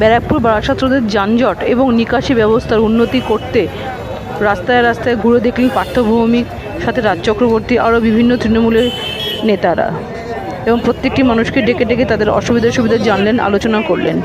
ব্যারাকপুর বারাসাত রোডের যানজট এবং নিকাশি ব্যবস্থার উন্নতি করতে রাস্তায় রাস্তায় ঘুরে দেখলেন পার্থ ভৌমিক সাথে রাজ চক্রবর্তী আরও বিভিন্ন তৃণমূলের নেতারা এবং প্রত্যেকটি মানুষকে ডেকে ডেকে তাদের অসুবিধা সুবিধা জানলেন, আলোচনা করলেন।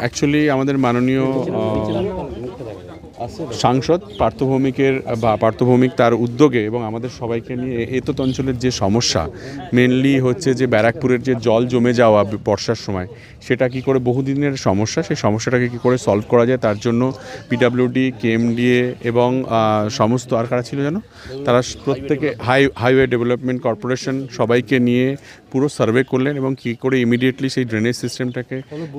অ্যাকচুয়ালি আমাদের মাননীয় সাংসদ পার্থভৌমিকের বা পার্থভৌমিক তার উদ্যোগে এবং আমাদের সবাইকে নিয়ে এতত অঞ্চলের যে সমস্যা মেনলি হচ্ছে যে ব্যারাকপুরের যে জল জমে যাওয়া বর্ষার সময় সেটা কি করে বহুদিনের সমস্যা? সেই সমস্যাটাকে কি করে সলভ করা যায়? তার জন্য পিডাব্লিউডি কেএমডিএ এবং সমস্ত আর কারা ছিল যেন? তারা প্রত্যেকে হাই হাইওয়ে ডেভেলপমেন্ট কর্পোরেশন সবাইকে নিয়ে পুরো সার্ভে করলেন এবং কী করে ইমিডিয়েটলি সেই ড্রেনেজ সিস্টেমটাকে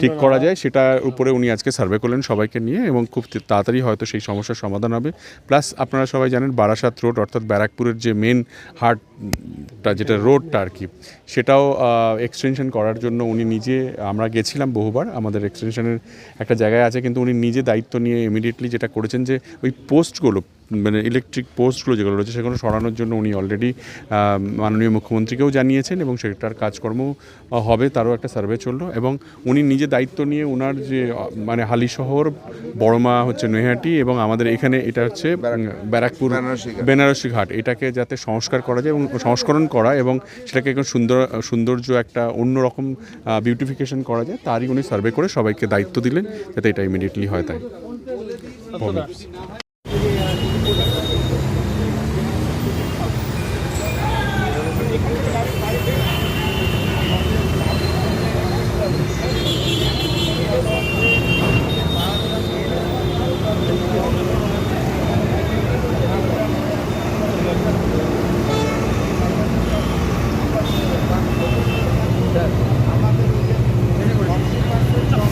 ঠিক করা যায় সেটার উপরে উনি আজকে সার্ভে করলেন সবাইকে নিয়ে এবং খুব তাড়াতাড়ি হয়তো সেই সমস্যার সমাধান হবে। প্লাস আপনারা সবাই জানেন বারাসাত রোড, অর্থাৎ ব্যারাকপুরের যে মেন হার্টটা যেটা রোডটা আর কি, সেটাও এক্সটেনশন করার জন্য উনি নিজে, আমরা গেছিলাম বহুবার, আমাদের এক্সটেনশনের একটা জায়গায় আছে, কিন্তু উনি নিজে দায়িত্ব নিয়ে ইমিডিয়েটলি যেটা করেছেন যে ওই পোস্টগুলো মানে ইলেকট্রিক পোস্টগুলো যেগুলো রয়েছে সেগুলো সরানোর জন্য উনি অলরেডি মাননীয় মুখ্যমন্ত্রীকেও জানিয়েছেন এবং সেটার কাজকর্ম হবে তারও একটা সার্ভে চলল এবং উনি নিজে দায়িত্ব নিয়ে ওনার যে মানে হালি শহর বড়মা হচ্ছে নৈহাটি এবং আমাদের এখানে এটা হচ্ছে ব্যারাকপুর। বেনারসি ঘাট। এটাকে যাতে সংস্কার করা যায় এবং সংস্করণ করা এবং সেটাকে একদম সুন্দর সৌন্দর্য একটা অন্যরকম বিউটিফিকেশন করা যায় তারই উনি সার্ভে করে সবাইকে দায়িত্ব দিলেন যাতে এটা ইমিডিয়েটলি হয় তাই।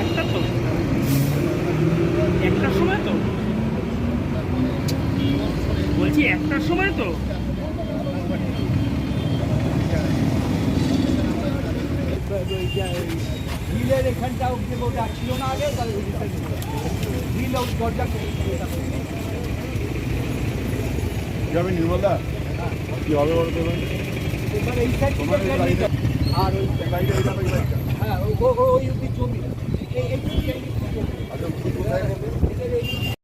একটা তো একটার সময় তো বলছি একটার সময় তো? গ্রিলের এখানটাও যে ওটা ছিল না আগে তাহলে গ্রিল দরজা যাবে নির্মলদা? কি হবে আর ওই হ্যাঁ ও- ও- ওই অব্দি জমি এই